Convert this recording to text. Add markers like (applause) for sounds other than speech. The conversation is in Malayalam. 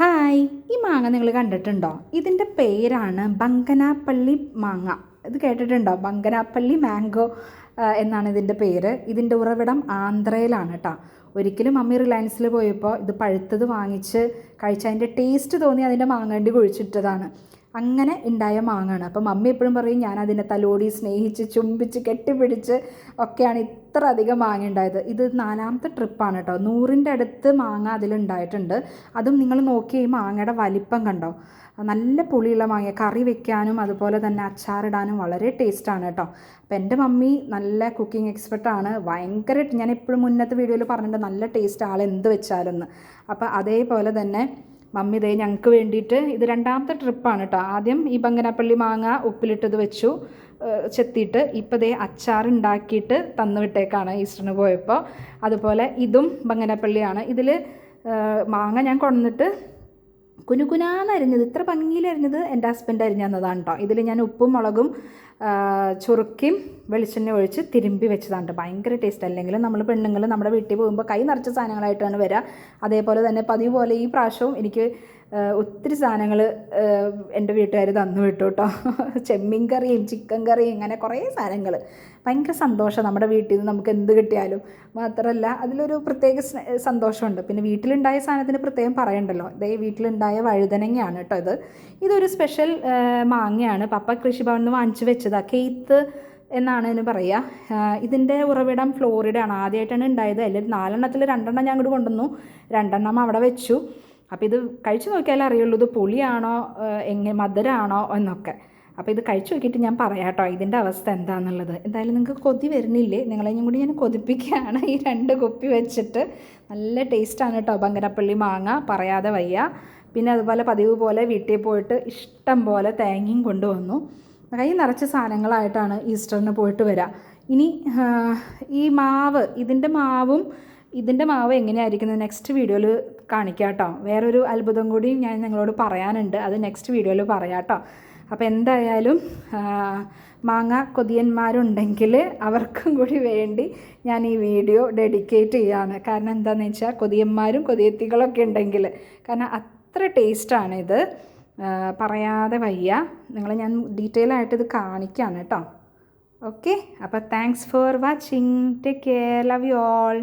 ഹായ് ഈ മാങ്ങ നിങ്ങൾ കണ്ടിട്ടുണ്ടോ? ഇതിന്റെ പേരാണ് ബങ്കനാപ്പള്ളി മാങ്ങ. ഇത് കേട്ടിട്ടുണ്ടോ? ബങ്കനാപ്പള്ളി മാംഗോ എന്നാണ് ഇതിന്റെ പേര്. ഇതിന്റെ ഉറവിടം ആന്ധ്രയിലാണ് കേട്ടോ ഒരിക്കലും അമ്മി റിലയൻസിൽ പോയപ്പോൾ ഇത് പഴുത്തത് വാങ്ങിച്ച് കഴിച്ച് അതിന്റെ ടേസ്റ്റ് തോന്നി അതിന്റെ മാങ്ങണ്ടി കുഴിച്ചിട്ടതാണ്. അങ്ങനെ ഉണ്ടായ മാങ്ങാണ്. അപ്പം മമ്മി എപ്പോഴും പറയും ഞാൻ അതിനെ തലോടി സ്നേഹിച്ച് ചുംബിച്ച് കെട്ടിപ്പിടിച്ച് ഒക്കെയാണ് ഇത്ര അധികം മാങ്ങ ഉണ്ടായത്. ഇത് നാലാമത്തെ ട്രിപ്പാണ് കേട്ടോ. നൂറിന്റെ അടുത്ത് മാങ്ങ അതിലുണ്ടായിട്ടുണ്ട്. അതും നിങ്ങൾ നോക്കി ഈ മാങ്ങയുടെ വലിപ്പം കണ്ടോ? നല്ല പുളിയുള്ള മാങ്ങ കറി വെക്കാനും അതുപോലെ തന്നെ അച്ചാറിടാനും വളരെ ടേസ്റ്റാണ് കേട്ടോ. അപ്പം എന്റെ മമ്മി നല്ല കുക്കിംഗ് എക്സ്പെർട്ടാണ് ഭയങ്കര ഞാൻ എപ്പോഴും മുന്നത്തെ വീഡിയോയിൽ പറഞ്ഞിട്ടുണ്ട് നല്ല ടേസ്റ്റ് ആൾ എന്ത് വെച്ചാലെന്ന് അപ്പോൾ അതേപോലെ തന്നെ മമ്മി ഇതേ ഞങ്ങൾക്ക് വേണ്ടിയിട്ട് ഇത് രണ്ടാമത്തെ ട്രിപ്പാണ് കേട്ടോ ആദ്യം ഈ ബങ്കനാപ്പള്ളി മാങ്ങ ഉപ്പിലിട്ടത് വെച്ചു ചെത്തിയിട്ട് ഇപ്പോൾ ദേ അച്ചാർ ഉണ്ടാക്കിയിട്ട് തന്നുവിട്ടേക്കാണ് ഈസ്റ്ററിന് പോയപ്പോൾ അതുപോലെ ഇതും ബങ്കനാപ്പള്ളിയാണ് ഇതിൽ മാങ്ങ ഞാൻ കൊണ്ടിട്ട് കുനുകുനാന്ന് അരിഞ്ഞത് ഇത്ര ഭംഗിയിൽ അരിഞ്ഞത് എന്റെ ഹസ്ബൻഡ് അരിഞ്ഞു തന്നതാണ് കേട്ടോ ഇതിൽ ഞാൻ ഉപ്പും മുളകും ആ, ചുറുക്കിയും വെളിച്ചെണ്ണ ഒഴിച്ച് തിരുമ്പി വെച്ചതാണ്. ഭയങ്കര ടേസ്റ്റ് അല്ലെങ്കിൽ നമ്മൾ പെണ്ണുങ്ങൾ നമ്മുടെ വീട്ടിൽ പോകുമ്പോൾ കൈ നിറച്ച സാധനങ്ങളായിട്ടാണ് വരിക അതേപോലെ തന്നെ പതിവ് പോലെ ഈ പ്രാവശ്യവും എനിക്ക് ഒത്തിരി സാധനങ്ങൾ എന്റെ വീട്ടുകാർ തന്നു വിട്ടു കേട്ടോ (laughs) ചെമ്മീൻ കറിയും ചിക്കൻ കറിയും ഇങ്ങനെ കുറേ സാധനങ്ങൾ ഭയങ്കര സന്തോഷം നമ്മുടെ വീട്ടിൽ നിന്ന് നമുക്ക് എന്ത് കിട്ടിയാലും. മാത്രമല്ല അതിലൊരു പ്രത്യേക സന്തോഷമുണ്ട്. പിന്നെ വീട്ടിലുണ്ടായ സാധനത്തിന് പ്രത്യേകം പറയണ്ടല്ലോ. ഇതേ വീട്ടിലുണ്ടായ വഴുതനങ്ങയാണ് കേട്ടോ ഇത്. ഇതൊരു സ്പെഷ്യൽ മാങ്ങയാണ്. പപ്പ കൃഷിഭവനിൽ നിന്ന് വാങ്ങിച്ചു വെച്ചതാണ് കെയ്ത്ത് എന്നാണ് ഇതിന് പറയുക ഇതിന്റെ ഉറവിടം ഫ്ലോറിഡ ആണ് ആദ്യമായിട്ടാണ് ഉണ്ടായത്. അതിൽ നാലെണ്ണത്തിൽ രണ്ടെണ്ണം ഞാൻ അങ്ങോട്ട് കൊണ്ടുവന്നു. രണ്ടെണ്ണം അവിടെ വെച്ചു. അപ്പോൾ ഇത് കഴിച്ചു നോക്കിയാലേ അറിയുള്ളൂ ഇത് പുളിയാണോ എങ്ങനെ മധുരമാണോ എന്നൊക്കെ. അപ്പോൾ ഇത് കഴിച്ചു നോക്കിയിട്ട് ഞാൻ പറയാം കേട്ടോ ഇതിന്റെ അവസ്ഥ എന്താണെന്നുള്ളത് എന്തായാലും നിങ്ങൾക്ക് കൊതി വരുന്നില്ലേ? നിങ്ങളെയും കൂടി ഞാൻ കൊതിപ്പിക്കുകയാണ്. ഈ രണ്ട് കുപ്പി വെച്ചിട്ട് നല്ല ടേസ്റ്റാണ് കേട്ടോ ബങ്കരപ്പള്ളി മാങ്ങ പറയാതെ വയ്യ. പിന്നെ അതുപോലെ പതിവ് പോലെ വീട്ടിൽ പോയിട്ട് ഇഷ്ടം പോലെ തേങ്ങയും കൊണ്ടുവന്നു. കൈ നിറച്ച സാധനങ്ങളായിട്ടാണ് ഈസ്റ്ററിന് പോയിട്ട് വരിക ഇനി ഈ മാവ് ഇതിന്റെ മാവും ഇതിന്റെ മാവ് എങ്ങനെയായിരിക്കുന്നത് നെക്സ്റ്റ് വീഡിയോയിൽ കാണിക്കാം കേട്ടോ വേറൊരു അത്ഭുതം കൂടി ഞാൻ നിങ്ങളോട് പറയാനുണ്ട്. അത് നെക്സ്റ്റ് വീഡിയോയിൽ പറയാം കേട്ടോ അപ്പോൾ എന്തായാലും മാങ്ങ കൊതിയന്മാരുണ്ടെങ്കിൽ അവർക്കും കൂടി വേണ്ടി ഞാൻ ഈ വീഡിയോ ഡെഡിക്കേറ്റ് ചെയ്യാണ്. കാരണം എന്താണെന്ന് വെച്ചാൽ കൊതിയന്മാരും കൊതിയത്തികളൊക്കെ ഉണ്ടെങ്കിൽ കാരണം അത്ര ഇത്. പറയാതെ വയ്യ. നിങ്ങളെ ഞാൻ ഡീറ്റെയിൽ ആയിട്ട് ഇത് കാണിക്കുകയാണ് കേട്ടോ. ഓക്കെ അപ്പോൾ thanks for watching take care love you all